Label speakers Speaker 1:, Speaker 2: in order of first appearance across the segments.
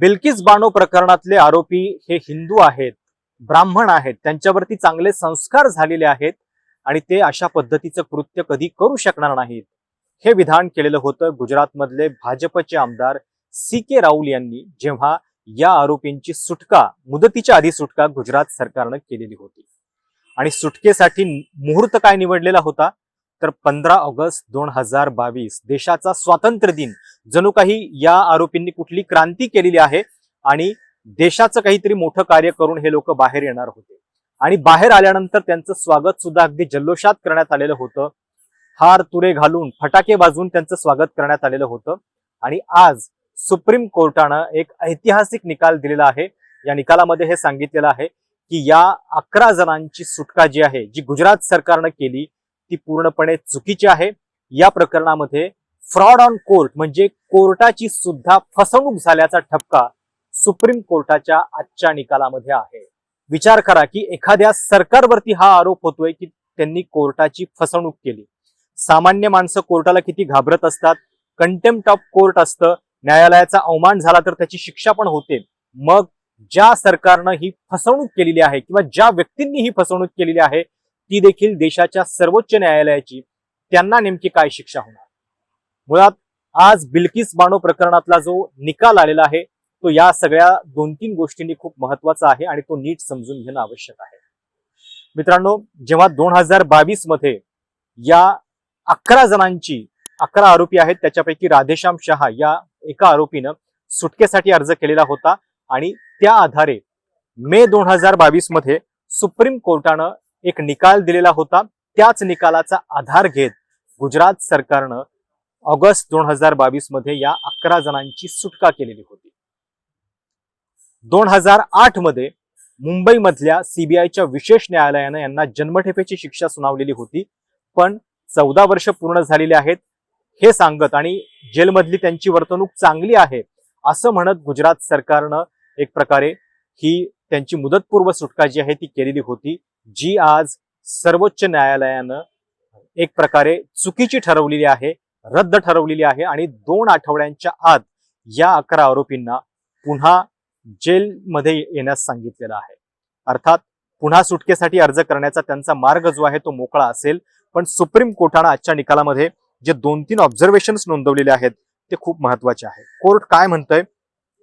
Speaker 1: बिल्किस बानो प्रकरणातले आरोपी हे हिंदू आहेत ब्राह्मण आहेत त्यांच्यावरती चांगले संस्कार झालेले आहेत आणि ते अशा पद्धतीचं कृत्य कधी करू शकणार नाहीत. हे विधान केलेलं होतं गुजरातमधले भाजपचे आमदार सी के राऊल यांनी जेव्हा या आरोपींची सुटका मुदतीच्या आधी सुटका गुजरात सरकारनं केलेली होती. आणि सुटकेसाठी मुहूर्त काय निवडलेला होता? तर पंधरा ऑगस्ट दोन हजार बावीस देशाचा स्वातंत्र्य दिन जणू काही या आरोपींनी कुठली क्रांती केलेली आहे आणि देशाचं काहीतरी मोठं कार्य करून हे लोक बाहेर येणार होते. आणि बाहेर आल्यानंतर त्यांचं स्वागत सुद्धा अगदी जल्लोषात करण्यात आलेलं होतं. हार तुरे घालून फटाके वाजवून त्यांचं स्वागत करण्यात आलेलं होतं. आणि आज सुप्रीम कोर्टानं एक ऐतिहासिक निकाल दिलेला आहे. या निकालामध्ये हे सांगितलेलं आहे की या अकरा जणांची सुटका जी आहे जी गुजरात सरकारनं केली ती पूर्णपणे चुकीची आहे. या प्रकरणामध्ये फ्रॉड ऑन कोर्ट म्हणजे कोर्टाची सुद्धा फसवणूक झाल्याचा ठपका सुप्रीम कोर्टाच्या आजच्या निकालामध्ये आहे. विचार करा की एखाद्या सरकारवरती हा आरोप होतोय की त्यांनी कोर्टाची फसवणूक केली. सामान्य माणसं कोर्टाला किती घाबरत असतात. कंटेम्प्ट ऑफ कोर्ट असतं. न्यायालयाचा अवमान झाला तर त्याची शिक्षा पण होते. मग ज्या सरकारनं ही फसवणूक केलेली आहे किंवा ज्या व्यक्तींनी ही फसवणूक केलेली आहे ती देखील देशाच्या सर्वोच्च न्यायालयाची. त्यांना नेमकी काय शिक्षा होणार? मुळात आज बिल्किस बानो प्रकरणातला जो निकाल आलेला आहे तो या सगळ्या दोन तीन गोष्टींनी खूप महत्त्वाचा आहे आणि तो नीट समजून घेणं आवश्यक आहे. मित्रांनो जेव्हा दोन हजार बावीसमध्ये या अकरा जणांची अकरा आरोपी आहेत त्याच्यापैकी राधेश्याम शहा या एका आरोपीनं सुटकेसाठी अर्ज केलेला होता आणि त्या आधारे मे दोन हजार बावीसमध्ये सुप्रीम कोर्टानं एक निकाल दिलेला होता. त्याच निकालाचा आधार घेत गुजरात सरकारनं ऑगस्ट दोन हजार बावीसमध्ये या अकरा जणांची सुटका केलेली होती. दोन हजार आठमध्ये मुंबईमधल्या सीबीआयच्या विशेष न्यायालयानं यांना जन्मठेपेची शिक्षा सुनावलेली होती. पण चौदा वर्ष पूर्ण झालेली आहेत हे सांगत आणि जेलमधली त्यांची वर्तणूक चांगली आहे असं म्हणत गुजरात सरकारनं एक प्रकारे ही त्यांची मुदतपूर्व सुटका जी आहे ती केलेली होती जी आज सर्वोच्च न्यायालयानं एक प्रकारे चुकीची ठरवलेली आहे. रद्द ठरवलेली आहे आणि दोन आठवड्यांच्या आत या अकरा आरोपींना पुन्हा जेलमध्ये येण्यास सांगितलेलं आहे. अर्थात पुन्हा सुटकेसाठी अर्ज करण्याचा त्यांचा मार्ग जो आहे तो मोकळा असेल पण सुप्रीम कोर्टानं आजच्या निकालामध्ये जे दोन तीन ऑब्झर्वेशन नोंदवलेले आहेत ते खूप महत्त्वाचे आहे. कोर्ट काय म्हणतंय?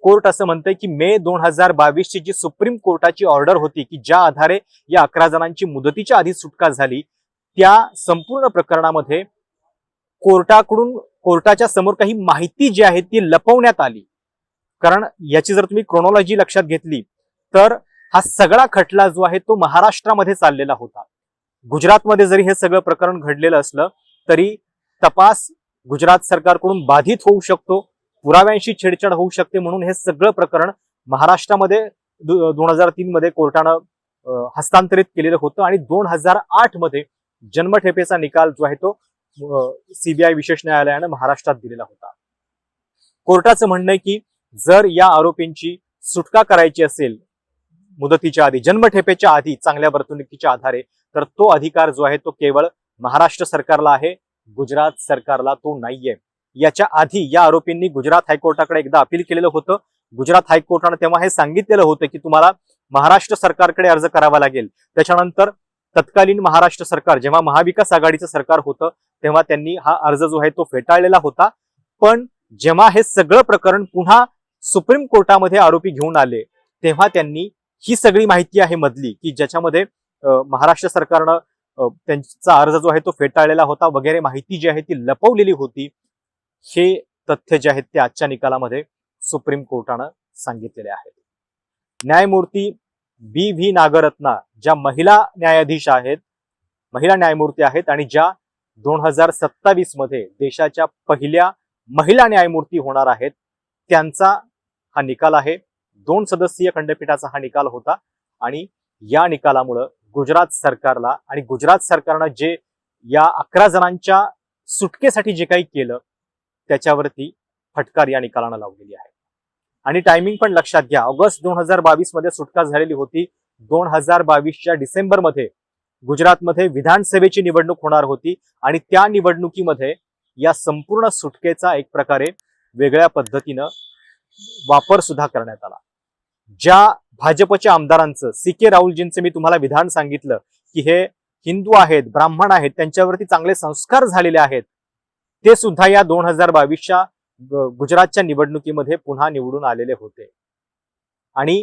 Speaker 1: कोर्ट असं म्हणतंय की मे दोन हजार बावीसची जी सुप्रीम कोर्टाची ऑर्डर होती की ज्या आधारे या अकरा जणांची मुदतीच्या आधी सुटका झाली त्या संपूर्ण प्रकरणामध्ये कोर्टाकडून कोर्टाच्या समोर काही माहिती जी आहे ती लपवण्यात आली. कारण याची जर तुम्ही क्रोनॉलॉजी लक्षात घेतली तर हा सगळा खटला जो आहे तो महाराष्ट्रामध्ये चाललेला होता. गुजरातमध्ये जरी हे सगळं प्रकरण घडलेलं असलं तरी तपास गुजरात सरकारकडून बाधित होऊ शकतो पुराव्यांशी छेडछाड होऊ शकते म्हणून हे सगळं प्रकरण महाराष्ट्रामध्ये दोन हजार तीन मध्ये कोर्टानं हस्तांतरित केलेलं होतं आणि दोन हजार आठमध्ये जन्मठेपेचा निकाल जो आहे तो सीबीआय विशेष न्यायालयानं महाराष्ट्रात दिलेला होता. कोर्टाचं म्हणणं आहे की जर या आरोपींची सुटका करायची असेल मुदतीच्या आधी जन्मठेपेच्या आधी चांगल्या वर्तणुकीच्या आधारे तर तो अधिकार जो आहे तो केवळ महाराष्ट्र सरकारला आहे गुजरात सरकारला तो नाहीये. याच्या आधी या आरोपींनी गुजरात हायकोर्टाकडे एकदा अपील केलेलं होतं. गुजरात हायकोर्टानं तेव्हा हे सांगितलेलं होतं की तुम्हाला महाराष्ट्र सरकारकडे अर्ज करावा लागेल. त्याच्यानंतर तत्कालीन महाराष्ट्र सरकार जेव्हा महाविकास आघाडीचं सरकार होतं तेव्हा त्यांनी हा अर्ज जो आहे तो फेटाळलेला होता. पण जेव्हा हे सगळं प्रकरण पुन्हा सुप्रीम कोर्टामध्ये आरोपी घेऊन आले तेव्हा त्यांनी ही सगळी माहिती आहे मधली की ज्याच्यामध्ये महाराष्ट्र सरकारनं त्यांचा अर्ज जो आहे तो फेटाळलेला होता वगैरे माहिती जी आहे ती लपवलेली होती. हे तथ्य जे आहेत ते आजच्या निकालामध्ये सुप्रीम कोर्टानं सांगितलेले आहेत. न्यायमूर्ती बी व्ही नागरत्ना ज्या महिला न्यायाधीश आहेत महिला न्यायमूर्ती आहेत आणि ज्या दोन हजार सत्तावीसमध्ये देशाच्या पहिल्या महिला न्यायमूर्ती होणार आहेत त्यांचा हा निकाल आहे. दोन सदस्यीय खंडपीठाचा हा निकाल होता आणि या निकालामुळं गुजरात सरकारला आणि गुजरात सरकारनं जे या अकरा जणांच्या सुटकेसाठी जे काही केलं त्याच्यावरती फटकार या निकालानं लावलेली आहे. आणि टायमिंग पण लक्षात घ्या. ऑगस्ट दोन हजार बावीसमध्ये सुटका झालेली होती. दोन हजार बावीसच्या डिसेंबरमध्ये गुजरातमध्ये विधानसभेची निवडणूक होणार होती आणि त्या निवडणुकीमध्ये या संपूर्ण सुटकेचा एक प्रकारे वेगळ्या पद्धतीनं वापर सुद्धा करण्यात आला. ज्या भाजपच्या आमदारांचं सी के राहुलजींचं मी तुम्हाला विधान सांगितलं की हे हिंदू आहेत ब्राह्मण आहेत त्यांच्यावरती चांगले संस्कार झालेले आहेत ते सुद्धा या दोन हजार बावीसच्या गुजरातच्या निवडणुकीमध्ये पुन्हा निवडून आलेले होते. आणि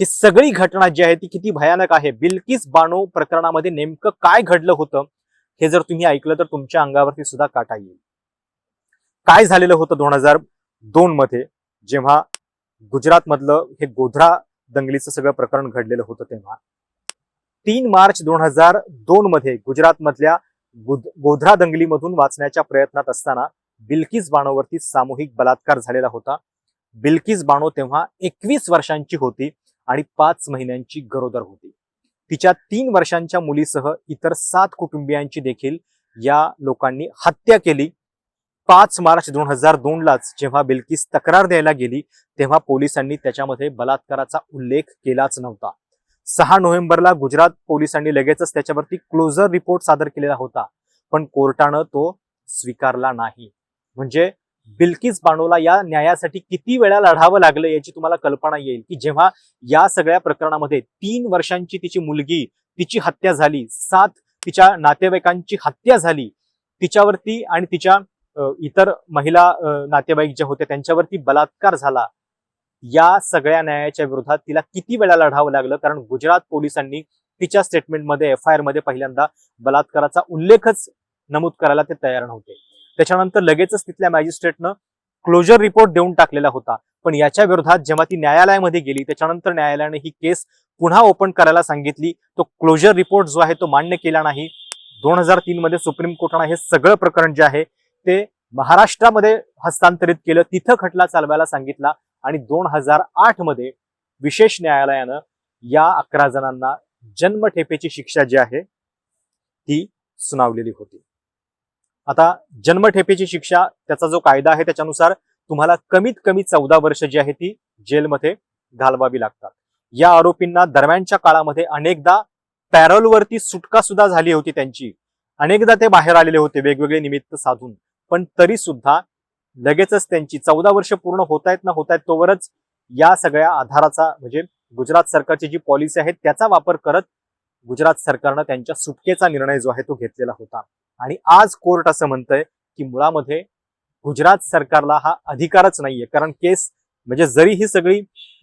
Speaker 1: ही सगळी घटना जी आहे ती किती भयानक आहे. बिल्किस बानो प्रकरणामध्ये नेमकं काय घडलं होतं हे जर तुम्ही ऐकलं तर तुमच्या अंगावरती सुद्धा काटा येईल. काय झालेलं होतं दोन हजार दोन मध्ये जेव्हा गुजरातमधलं हे गोधरा दंगलीचं सगळं प्रकरण घडलेलं होतं तेव्हा. तीन मार्च दोन हजार दोन मध्ये गुजरातमधल्या गोधरा दंगलीमधून वाचण्याच्या प्रयत्नात असताना बिल्किस बाणोवरती सामूहिक बलात्कार झालेला होता. बिल्किस बाणो तेव्हा एकवीस वर्षांची होती आणि पाच महिन्यांची गरोदर होती. तिच्या तीन वर्षांच्या मुलीसह इतर सात कुटुंबियांची देखील या लोकांनी हत्या केली. पाच मार्च दोन हजार दोन लाच जेव्हा बिल्किस तक्रार द्यायला गेली तेव्हा पोलिसांनी त्याच्यामध्ये बलात्काराचा उल्लेख केलाच नव्हता. सहा नोव्हेंबरला गुजरात पोलिसांनी लगेचच त्याच्यावरती क्लोजर रिपोर्ट सादर केलेला होता पण कोर्टानं तो स्वीकारला नाही. म्हणजे बिल्किस बानोला या न्यायासाठी किती वेळा लढावं लागलं याची तुम्हाला कल्पना येईल की जेव्हा या सगळ्या प्रकरणामध्ये तीन वर्षांची तिची मुलगी तिची हत्या झाली सात तिच्या नातेवाईकांची हत्या झाली तिच्यावरती आणि तिच्या इतर महिला नातेवाईक जे होते त्यांच्यावरती बलात्कार झाला या सगळ्या न्यायाच्या विरोधात तिला किती वेळा लढावं लागलं? कारण गुजरात पोलिसांनी तिच्या स्टेटमेंटमध्ये एफ आय आरमध्ये पहिल्यांदा बलात्काराचा उल्लेखच नमूद करायला ते तयार नव्हते. त्याच्यानंतर लगेचच तिथल्या मॅजिस्ट्रेटनं क्लोजर रिपोर्ट देऊन टाकलेला होता. पण याच्या विरोधात जेव्हा ती न्यायालयामध्ये गेली त्याच्यानंतर न्यायालयाने ही केस पुन्हा ओपन करायला सांगितली. तो क्लोजर रिपोर्ट जो आहे तो मान्य केला नाही. दोन हजार तीन मध्ये सुप्रीम कोर्टानं हे सगळं प्रकरण जे आहे ते महाराष्ट्रामध्ये हस्तांतरित केलं. तिथं खटला चालवायला सांगितला आणि दोन हजार आठमध्ये विशेष न्यायालयानं या अकरा जणांना जन्मठेपेची शिक्षा जी आहे ती सुनावलेली होती. आता जन्मठेपेची शिक्षा त्याचा जो कायदा आहे त्याच्यानुसार तुम्हाला कमीत कमी चौदा वर्ष जी आहे ती जेलमध्ये घालवावी लागतात. या आरोपींना दरम्यानच्या काळामध्ये अनेकदा पॅरोलवरती सुटका सुद्धा झाली होती त्यांची. अनेकदा ते बाहेर आलेले होते वेगवेगळे निमित्त साधून. पण तरी सुद्धा लगेचच त्यांची चौदा वर्ष पूर्ण होत आहेत ना होत आहेत तोवरच या सगळ्या आधाराचा म्हणजे गुजरात सरकारची जी पॉलिसी आहे त्याचा वापर करत गुजरात सरकारनं त्यांच्या सुटकेचा निर्णय जो आहे तो घेतलेला होता. आणि आज कोर्ट असं म्हणतंय की मुळामध्ये गुजरात सरकारला हा अधिकारच नाहीये. कारण केस म्हणजे जरी ही सगळी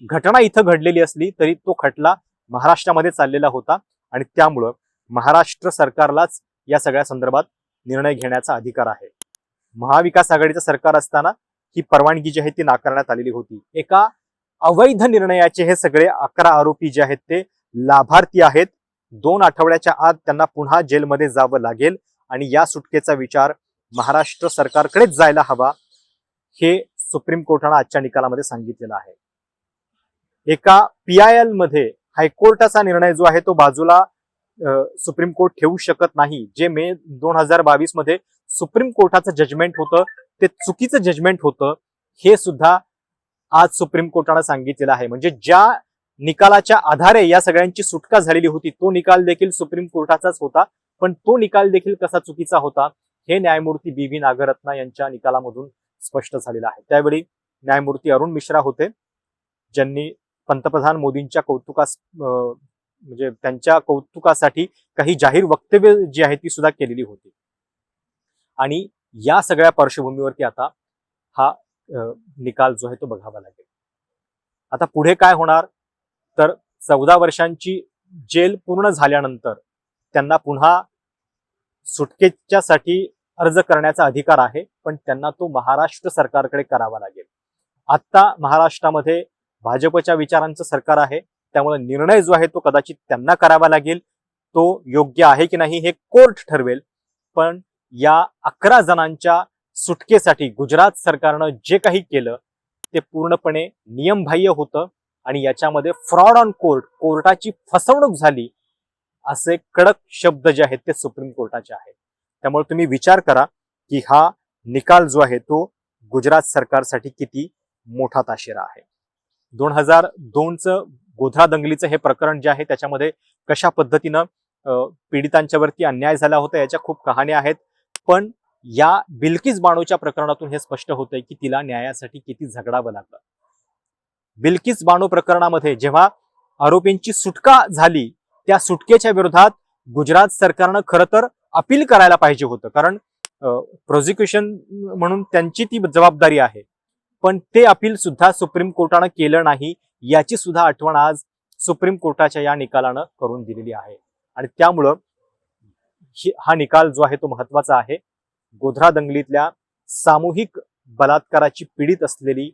Speaker 1: घटना इथं घडलेली असली तरी तो खटला महाराष्ट्रामध्ये चाललेला होता. आणि त्यामुळं महाराष्ट्र सरकारलाच या सगळ्या संदर्भात निर्णय घेण्याचा अधिकार आहे. महाविकास आघाडीचं सरकार असताना ही परवानगी जी आहे ती नाकारण्यात आलेली होती. एका अवैध निर्णयाचे हे सगळे अकरा आरोपी जे आहेत ते लाभार्थी आहेत. दोन आठवड्याच्या आत त्यांना पुन्हा जेलमध्ये जावं लागेल आणि या सुटकेचा विचार महाराष्ट्र सरकारकडेच जायला हवा हे सुप्रीम कोर्टानं आजच्या निकालामध्ये सांगितलेलं आहे. एका पी आय एलमध्ये हायकोर्टाचा निर्णय जो आहे तो बाजूला सुप्रीम कोर्ट ठेवू शकत नाही. जे मे दोन हजार बावीसमध्ये सुप्रीम कोर्टाचं जजमेंट होतं ते चुकीचं जजमेंट होतं हे सुद्धा आज सुप्रीम कोर्टानं सांगितलेलं आहे. म्हणजे ज्या निकालाच्या आधारे या सगळ्यांची सुटका झालेली होती. तो निकाल देखील सुप्रीम कोर्टाचाच होता. पण तो निकाल देखील कसा चुकीचा होता हे न्यायमूर्ती बी व्ही नागरत्ना यांच्या निकालामधून स्पष्ट झालेलं आहे. त्यावेळी न्यायमूर्ती अरुण मिश्रा होते ज्यांनी पंतप्रधान मोदींच्या कौतुकास म्हणजे त्यांच्या कौतुकासाठी काही जाहीर वक्तव्य जी आहे ती सुद्धा केलेली होती. आणि या सगळ्या पार्श्वभूमीवरती आता हा निकाल जो आहे तो बघावा लागेल. आता पुढे काय होणार? तर चौदा वर्षांची जेल पूर्ण झाल्यानंतर त्यांना पुन्हा सुटकेच्यासाठी अर्ज करण्याचा अधिकार आहे पण त्यांना तो महाराष्ट्र सरकारकडे करावा लागेल. आता महाराष्ट्रामध्ये भाजपच्या विचारांचं सरकार आहे त्यामुळे निर्णय जो आहे तो कदाचित त्यांना करावा लागेल. तो योग्य आहे की नाही हे कोर्ट ठरवेल पण या अकरा जणांच्या सुटकेसाठी गुजरात सरकारनं जे काही केलं ते पूर्णपणे नियमबाह्य होतं. आणि याच्यामध्ये फ्रॉड ऑन कोर्ट कोर्टाची फसवणूक झाली असे कडक शब्द जे आहेत ते सुप्रीम कोर्टाचे आहेत. त्यामुळे तुम्ही विचार करा की हा निकाल जो आहे तो गुजरात सरकारसाठी किती मोठा ताशेरा आहे. दोन हजार दोनचं गोधरा दंगलीचं हे प्रकरण जे आहे त्याच्यामध्ये कशा पद्धतीनं पीडितांच्यावरती अन्याय झाला होता याच्या खूप कहाण्या आहेत. पण या बिल्किस बाणोच्या प्रकरणातून हे स्पष्ट होतंय की तिला न्यायासाठी किती झगडावं लागलं. बिल्किस बानो प्रकरणामध्ये जेव्हा आरोपींची सुटका झाली त्या सुटकेच्या विरोधात गुजरात सरकारनं खरं तर अपील करायला पाहिजे होतं. कारण प्रोसिक्युशन म्हणून त्यांची ती जबाबदारी आहे. पण ते अपील सुद्धा सुप्रीम कोर्टानं केलं नाही याची सुद्धा आठवण आज सुप्रीम कोर्टाच्या या निकालानं करून दिलेली आहे. आणि त्यामुळं हा निकाल जो आहे तो महत्त्वाचा आहे. गोधरा दंगलीतल्या सामूहिक बलात्काराची पीडित असलेली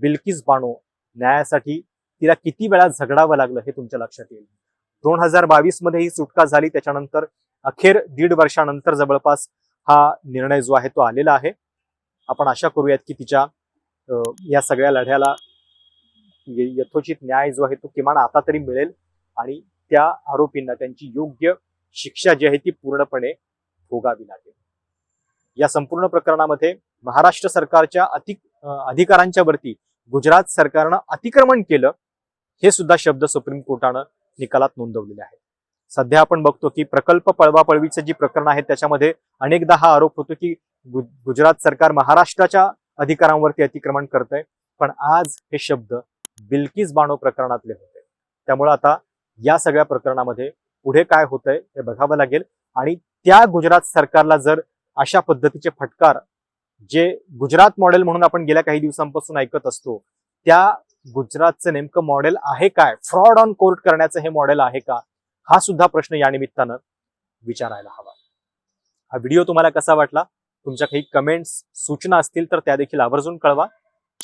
Speaker 1: बिल्किस बानो न्यायासाठी तिला किती वेळा झगडावं लागलं हे तुमच्या लक्षात येईल. दोन हजार बावीसमध्ये ही सुटका झाली त्याच्यानंतर अखेर दीड वर्षानंतर जवळपास हा निर्णय जो आहे तो आलेला आहे. आपण आशा करूयात की तिच्या अं, या सगळ्या लढ्याला यथोचित न्याय जो आहे तो किमान आता तरी मिळेल आणि त्या आरोपींना त्यांची योग्य शिक्षा जी आहे ती पूर्णपणे भोगावी लागेल. या संपूर्ण प्रकरणामध्ये महाराष्ट्र सरकारच्या अधिक अधिकारांच्या वरती गुजरात सरकारनं अतिक्रमण केलं हे सुद्धा शब्द सुप्रीम कोर्टानं निकालात नोंदवलेले आहेत. सध्या आपण बघतो की प्रकल्प पळवापळवीचं जी प्रकरण आहे त्याच्यामध्ये अनेकदा हा आरोप होतो की गुजरात सरकार महाराष्ट्राच्या अधिकारांवरती अतिक्रमण करतंय पण आज हे शब्द बिल्किस बानो प्रकरणातले होते. त्यामुळे आता या सगळ्या प्रकरणामध्ये पुढे काय होतंय हे बघावं लागेल. आणि त्या गुजरात सरकारला जर अशा पद्धतीचे फटकार जे गुजरात मॉडेल म्हणून आपण गेल्या काही दिवसांपासून ऐकत असतो त्या गुजरातचं नेमकं मॉडेल आहे काय? फ्रॉड ऑन कोर्ट करण्याचं हे मॉडेल आहे का? हा सुद्धा प्रश्न या निमित्तानं विचारायला हवा. हा व्हिडिओ तुम्हाला कसा वाटला? तुमच्या काही कमेंट्स सूचना असतील तर त्या देखील आवर्जून कळवा.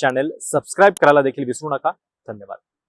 Speaker 1: चॅनेल सबस्क्राईब करायला देखील विसरू नका. धन्यवाद.